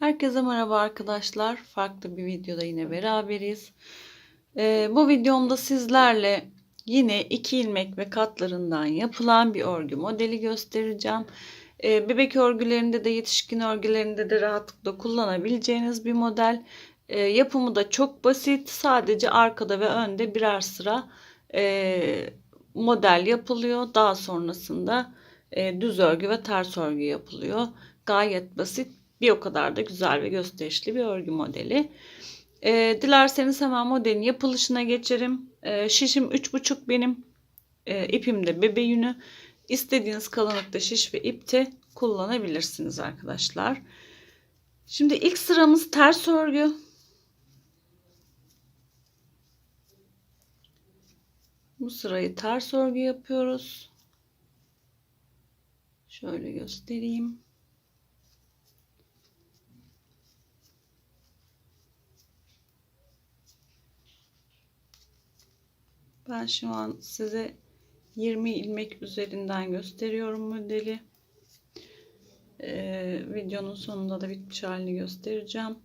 Herkese merhaba arkadaşlar. Farklı bir videoda yine beraberiz. Ee, bu videomda sizlerle yine iki ilmek ve katlarından yapılan bir örgü modeli göstereceğim. Ee, bebek örgülerinde de yetişkin örgülerinde de rahatlıkla kullanabileceğiniz bir model. Ee, yapımı da çok basit. Sadece arkada ve önde birer sıra e, model yapılıyor. Daha sonrasında e, düz örgü ve ters örgü yapılıyor. Gayet basit bir o kadar da güzel ve gösterişli bir örgü modeli. E, dilerseniz hemen modelin yapılışına geçerim. E, şişim 3,5 benim. E, ipim de bebe yünü. İstediğiniz kalınlıkta şiş ve ipte kullanabilirsiniz arkadaşlar. Şimdi ilk sıramız ters örgü. Bu sırayı ters örgü yapıyoruz. Şöyle göstereyim. Ben şu an size 20 ilmek üzerinden gösteriyorum modeli. Ee, videonun sonunda da bitmiş halini göstereceğim.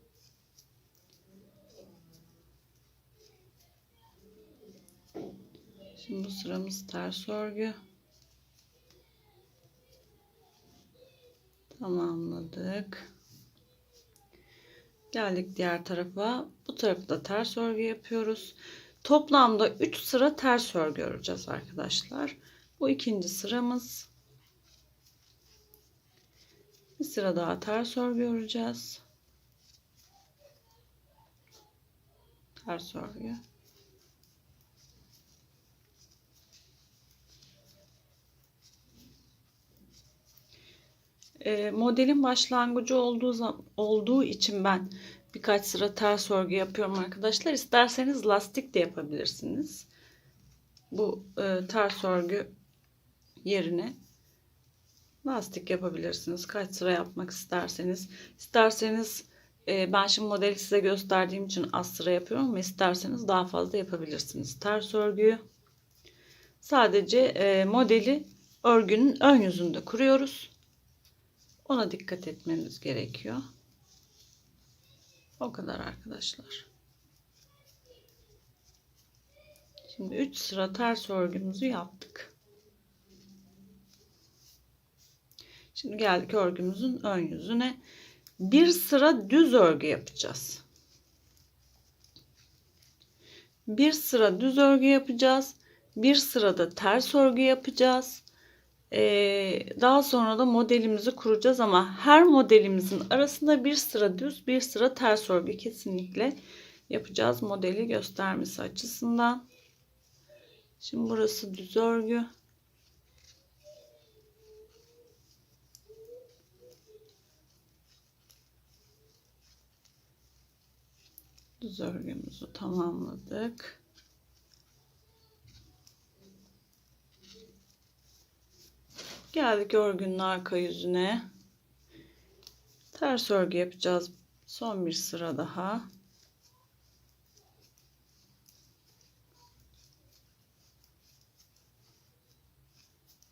Şimdi bu sıramız ters örgü. Tamamladık. Geldik diğer tarafa. Bu tarafta da ters örgü yapıyoruz. Toplamda 3 sıra ters örgü öreceğiz arkadaşlar. Bu ikinci sıramız. Bir sıra daha ters örgü öreceğiz. Ters örgü. E, modelin başlangıcı olduğu, olduğu için ben birkaç sıra ters örgü yapıyorum arkadaşlar. İsterseniz lastik de yapabilirsiniz. Bu e, ters örgü yerine lastik yapabilirsiniz. Kaç sıra yapmak isterseniz. İsterseniz e, ben şimdi modeli size gösterdiğim için az sıra yapıyorum ama isterseniz daha fazla yapabilirsiniz. Ters örgüyü sadece e, modeli örgünün ön yüzünde kuruyoruz. Ona dikkat etmeniz gerekiyor. O kadar arkadaşlar. Şimdi 3 sıra ters örgümüzü yaptık. Şimdi geldik örgümüzün ön yüzüne. Bir sıra düz örgü yapacağız. Bir sıra düz örgü yapacağız. Bir sırada ters örgü yapacağız. Ee, daha sonra da modelimizi kuracağız ama her modelimizin arasında bir sıra düz bir sıra ters örgü kesinlikle yapacağız modeli göstermesi açısından. Şimdi burası düz örgü. Düz örgümüzü tamamladık. Geldik örgünün arka yüzüne. Ters örgü yapacağız. Son bir sıra daha.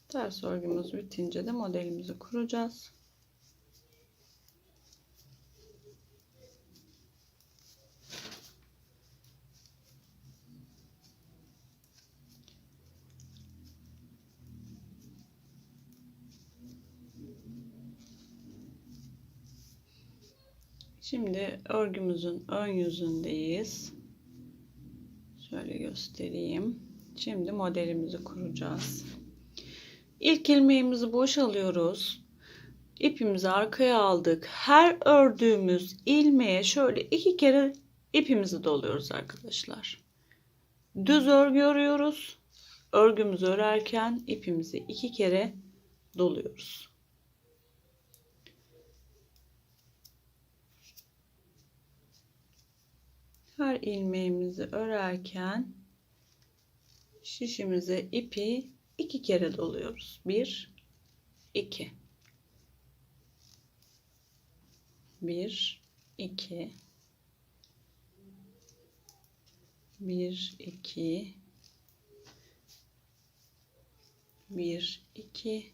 Ters örgümüz bitince de modelimizi kuracağız. Şimdi örgümüzün ön yüzündeyiz. Şöyle göstereyim. Şimdi modelimizi kuracağız. İlk ilmeğimizi boşalıyoruz. İpimizi arkaya aldık. Her ördüğümüz ilmeğe şöyle iki kere ipimizi doluyoruz arkadaşlar. Düz örgü örüyoruz. Örgümüzü örerken ipimizi iki kere doluyoruz. Her ilmeğimizi örerken şişimize ipi iki kere doluyoruz. Bir, iki. Bir, iki. Bir, iki. Bir, iki.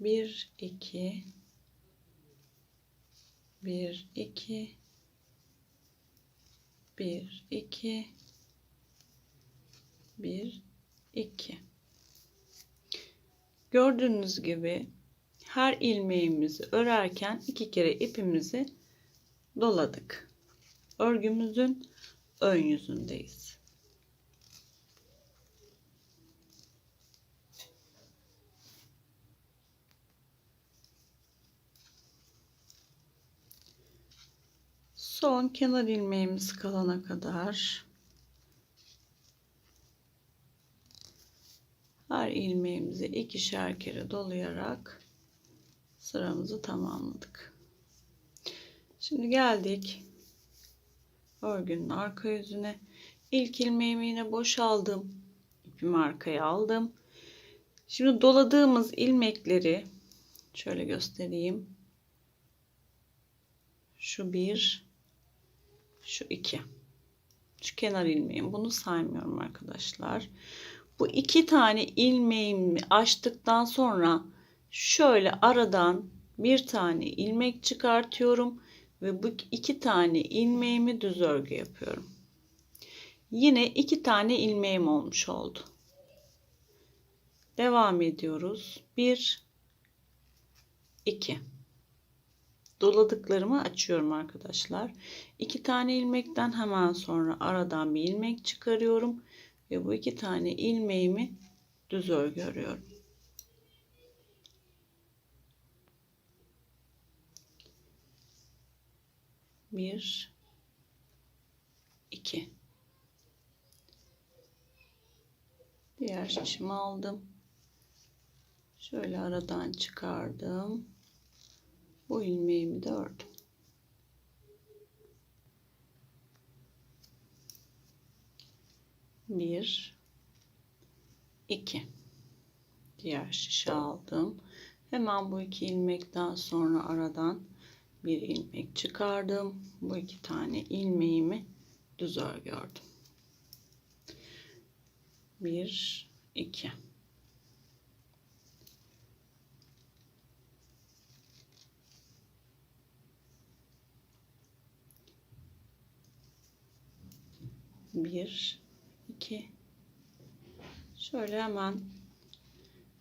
Bir, iki. 1 2 1 2 1 2 Gördüğünüz gibi her ilmeğimizi örerken iki kere ipimizi doladık. Örgümüzün ön yüzündeyiz. Son kenar ilmeğimiz kalana kadar her ilmeğimizi ikişer kere dolayarak sıramızı tamamladık. Şimdi geldik örgünün arka yüzüne. İlk ilmeğimi yine boşaldım. İpimi arkaya aldım. Şimdi doladığımız ilmekleri şöyle göstereyim. Şu bir, şu iki. Şu kenar ilmeğim. Bunu saymıyorum arkadaşlar. Bu iki tane ilmeğimi açtıktan sonra şöyle aradan bir tane ilmek çıkartıyorum ve bu iki tane ilmeğimi düz örgü yapıyorum. Yine iki tane ilmeğim olmuş oldu. Devam ediyoruz. 1 2 Doladıklarımı açıyorum arkadaşlar. İki tane ilmekten hemen sonra aradan bir ilmek çıkarıyorum ve bu iki tane ilmeğimi düz örgü örüyorum. Bir, iki. Diğer şişimi aldım. Şöyle aradan çıkardım. Bu ilmeğimi de ördüm. Bir, iki. Diğer şişe aldım. Hemen bu iki ilmekten sonra aradan bir ilmek çıkardım. Bu iki tane ilmeğimi düz örgü ördüm. Bir, iki. Bir, iki. Şöyle hemen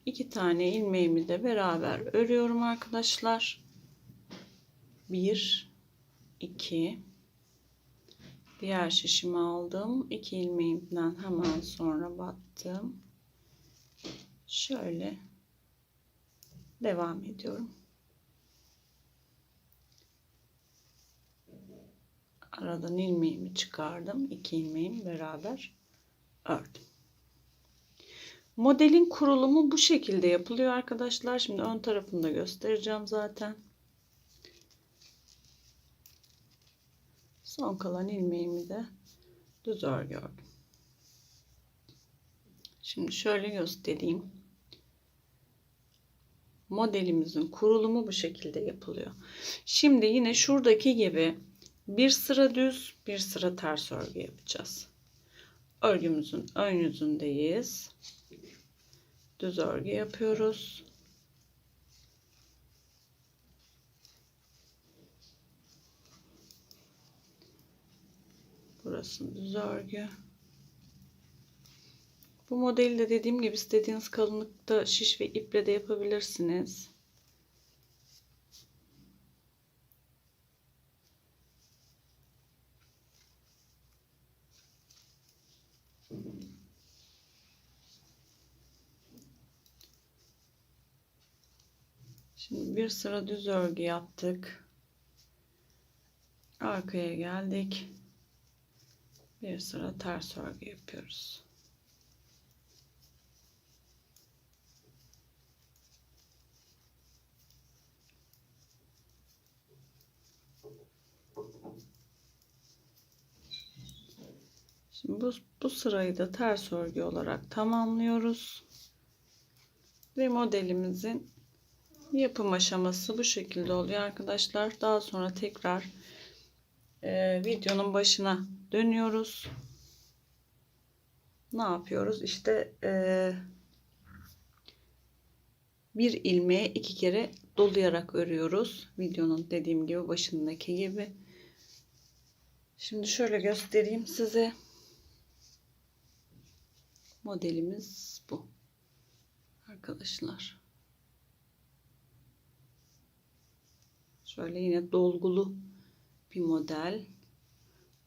iki tane ilmeğimi de beraber örüyorum arkadaşlar. Bir, iki. Diğer şişimi aldım. İki ilmeğimden hemen sonra battım. Şöyle devam ediyorum. Aradan ilmeğimi çıkardım. İki ilmeğimi beraber ördüm. Modelin kurulumu bu şekilde yapılıyor arkadaşlar. Şimdi ön tarafını da göstereceğim zaten. Son kalan ilmeğimi de düz örgü ördüm. Şimdi şöyle göstereyim. Modelimizin kurulumu bu şekilde yapılıyor. Şimdi yine şuradaki gibi bir sıra düz, bir sıra ters örgü yapacağız. Örgümüzün ön yüzündeyiz. Düz örgü yapıyoruz. Burası düz örgü. Bu modeli de dediğim gibi istediğiniz kalınlıkta şiş ve iple de yapabilirsiniz. Şimdi bir sıra düz örgü yaptık. Arkaya geldik. Bir sıra ters örgü yapıyoruz. Şimdi bu, bu sırayı da ters örgü olarak tamamlıyoruz. Ve modelimizin yapım aşaması bu şekilde oluyor arkadaşlar. Daha sonra tekrar e, videonun başına dönüyoruz. Ne yapıyoruz? İşte e, bir ilmeğe iki kere dolayarak örüyoruz. Videonun dediğim gibi başındaki gibi. Şimdi şöyle göstereyim size. Modelimiz bu. Arkadaşlar. Şöyle yine dolgulu bir model.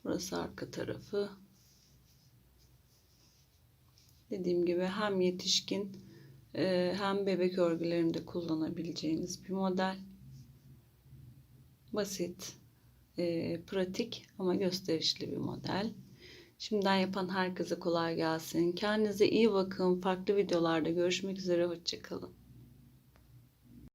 Burası arka tarafı. Dediğim gibi hem yetişkin e, hem bebek örgülerinde kullanabileceğiniz bir model. Basit, e, pratik ama gösterişli bir model. Şimdiden yapan herkese kolay gelsin. Kendinize iyi bakın. Farklı videolarda görüşmek üzere. Hoşçakalın.